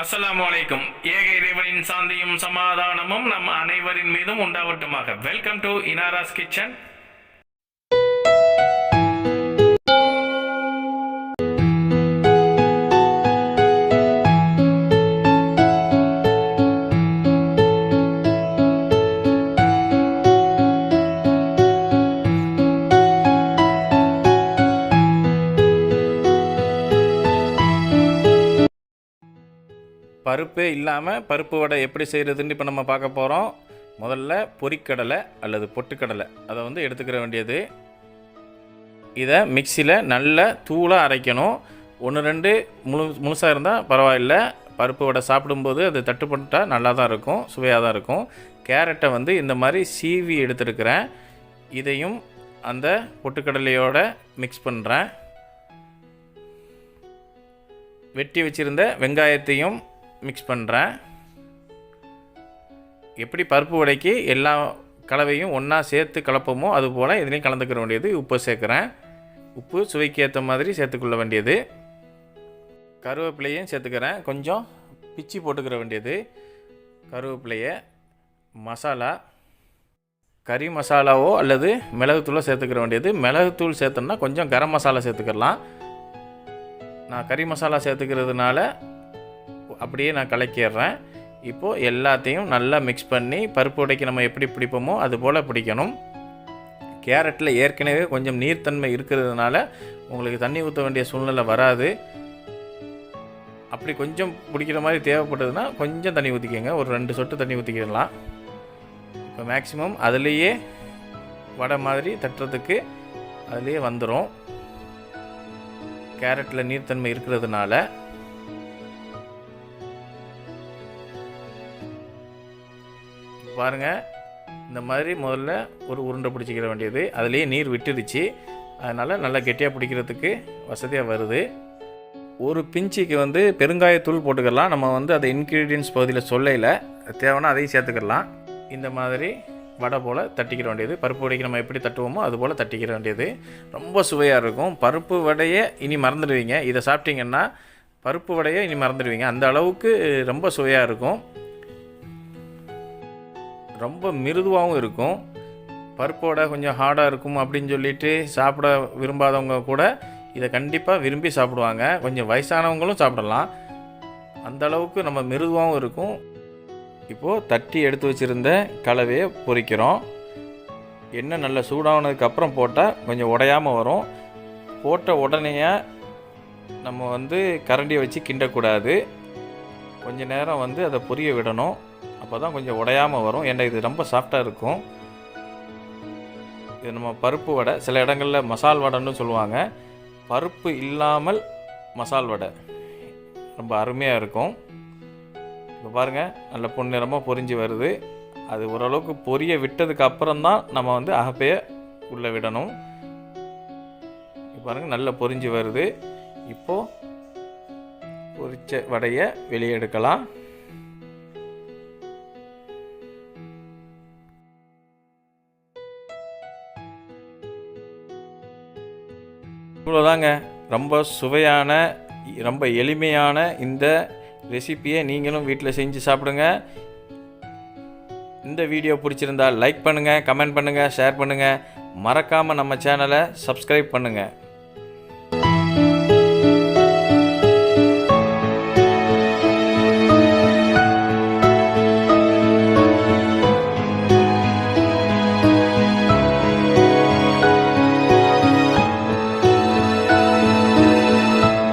அஸ்லாம் வலைக்கும் ஏக இறைவனின் சாந்தியும் சமாதானமும் நம் அனைவரின் மீதும் உண்டாவட்டுமாக. வெல்கம் டு இனாராஸ் கிச்சன் பருப்பே இல்லாமல் பருப்பு வடை எப்படி செய்கிறதுன்னு இப்போ நம்ம பார்க்க போகிறோம் முதல்ல பொரிக்கடலை அல்லது பொட்டுக்கடலை. அதை வந்து எடுத்துக்கிற வேண்டியது. இதை மிக்சியில் நல்ல தூளாக அரைக்கணும். ஒன்று ரெண்டு முழு முழுசாக இருந்தால் பரவாயில்ல. பருப்பு வடை சாப்பிடும்போது அது தட்டுப்பட்டால் நல்லா தான் இருக்கும் சுவையாக தான் இருக்கும். கேரட்டை வந்து இந்த மாதிரி சீவி எடுத்துருக்கிறேன். இதையும் அந்த பொட்டுக்கடலையோட மிக்ஸ் பண்ணுறேன் வெட்டி வச்சுருந்த வெங்காயத்தையும் மிக்ஸ் பண்ணுறேன் எப்படி பருப்பு வடைக்கு எல்லா கலவையும் ஒன்றா சேர்த்து கலப்போமோ அதுபோல் இதுலேயும் கலந்துக்கிற வேண்டியது. உப்பு சேர்க்குறேன். உப்பு சுவைக்கு ஏற்ற மாதிரி சேர்த்துக்கொள்ள வேண்டியது. கருவேப்பிலையும் சேர்த்துக்கிறேன். கொஞ்சம் பிச்சி போட்டுக்கிற வேண்டியது. கருவேப்பிலையை மசாலா கறி மசாலாவோ அல்லது மிளகுத்தூளோ சேர்த்துக்கிற வேண்டியது. மிளகுத்தூள் சேர்த்தோம்னா கொஞ்சம் கரம் மசாலா சேர்த்துக்கிடலாம் நான் கறி மசாலா சேர்த்துக்கிறதுனால அப்படியே நான் கலக்கிடுறேன். இப்போது எல்லாத்தையும் நல்லா மிக்ஸ் பண்ணி பருப்பு உடைக்கு நம்ம எப்படி பிடிப்போமோ அது போல் பிடிக்கணும். கேரட்டில் ஏற்கனவே கொஞ்சம் நீர்த்தன்மை இருக்கிறதுனால உங்களுக்கு தண்ணி ஊற்ற வேண்டிய சூழ்நிலை வராது. அப்படி கொஞ்சம் பிடிக்கிற மாதிரி தேவைப்பட்டதுன்னா கொஞ்சம் தண்ணி ஊற்றிக்கோங்க ஒரு ரெண்டு சொட்டு தண்ணி ஊற்றிக்கிடலாம் இப்போ மேக்ஸிமம் அதுலேயே வடை மாதிரி தட்டுறதுக்கு அதுலேயே வந்துடும் கேரட்டில் நீர்த்தன்மை இருக்கிறதுனால பாருங்கள் இந்த மாதிரி முதல்ல ஒரு உருண்டை பிடிச்சிக்கிற வேண்டியது. அதுலேயே நீர் விட்டுடுச்சு. அதனால் நல்லா கெட்டியாக பிடிக்கிறதுக்கு வசதியாக வருது. ஒரு பிஞ்சிக்கு வந்து பெருங்காயத்தூள் போட்டுக்கலாம். நம்ம வந்து அதை இன்க்ரீடியன்ஸ் பகுதியில் சொல்லையில் தேவைன்னா அதையும் சேர்த்துக்கலாம். இந்த மாதிரி வடை போல் தட்டிக்கிற வேண்டியது. பருப்பு வடைக்கு நம்ம எப்படி தட்டுவோமோ அது போல் தட்டிக்கிற வேண்டியது. ரொம்ப சுவையாக இருக்கும். பருப்பு வடையை இனி மறந்துடுவீங்க. இதை சாப்பிட்டீங்கன்னா பருப்பு வடையை இனி மறந்துடுவீங்க. அந்த அளவுக்கு ரொம்ப சுவையாக இருக்கும். ரொம்ப மிருதுவாகவும் இருக்கும். பருப்போட கொஞ்சம் ஹார்டாக இருக்கும் அப்படின்னு சொல்லிட்டு சாப்பிட விரும்பாதவங்க கூட இதை கண்டிப்பாக விரும்பி சாப்பிடுவாங்க. கொஞ்சம் வயசானவங்களும் சாப்பிடலாம். அந்த அளவுக்கு நம்ம மிருதுவாகவும் இருக்கும். இப்போது தட்டி எடுத்து வச்சுருந்த கலவையை பொரிக்கிறோம் எண்ணெய் நல்லா சூடானதுக்கப்புறம் போட்டால் கொஞ்சம் உடையாமல் வரும். போட்ட உடனேயே நம்ம வந்து கரண்டியை வச்சு கிண்டக்கூடாது. கொஞ்ச நேரம் வந்து அதை பொரிய விடணும். அப்போ தான் கொஞ்சம் உடையாமல் வரும். ஏன்னா இது ரொம்ப சாஃப்டாக இருக்கும். இது நம்ம பருப்பு வடை. சில இடங்களில் மசால் வடைன்னு சொல்லுவாங்க. பருப்பு இல்லாமல் மசால் வடை. ரொம்ப அருமையாக இருக்கும். இப்போ பாருங்கள் நல்ல பொன்னிறமாக பொரிஞ்சு வருது. அது ஓரளவுக்கு பொரிய விட்டதுக்கு அப்புறம் தான் நம்ம வந்து அகப்பையை உள்ளே விடணும். இப்போ பாருங்கள் நல்லா பொரிஞ்சு வருது. இப்போது பொரிச்ச வடையை வெளியே எடுக்கலாம். இவ்வளோதாங்க ரொம்ப சுவையான ரொம்ப எளிமையான இந்த ரெசிப்பியை நீங்களும் வீட்டில் செஞ்சு சாப்பிடுங்க. இந்த வீடியோ பிடிச்சிருந்தா லைக் பண்ணுங்கள் கமெண்ட் பண்ணுங்கள் ஷேர் பண்ணுங்கள் மறக்காமல் நம்ம சேனலை சப்ஸ்கிரைப் பண்ணுங்கள்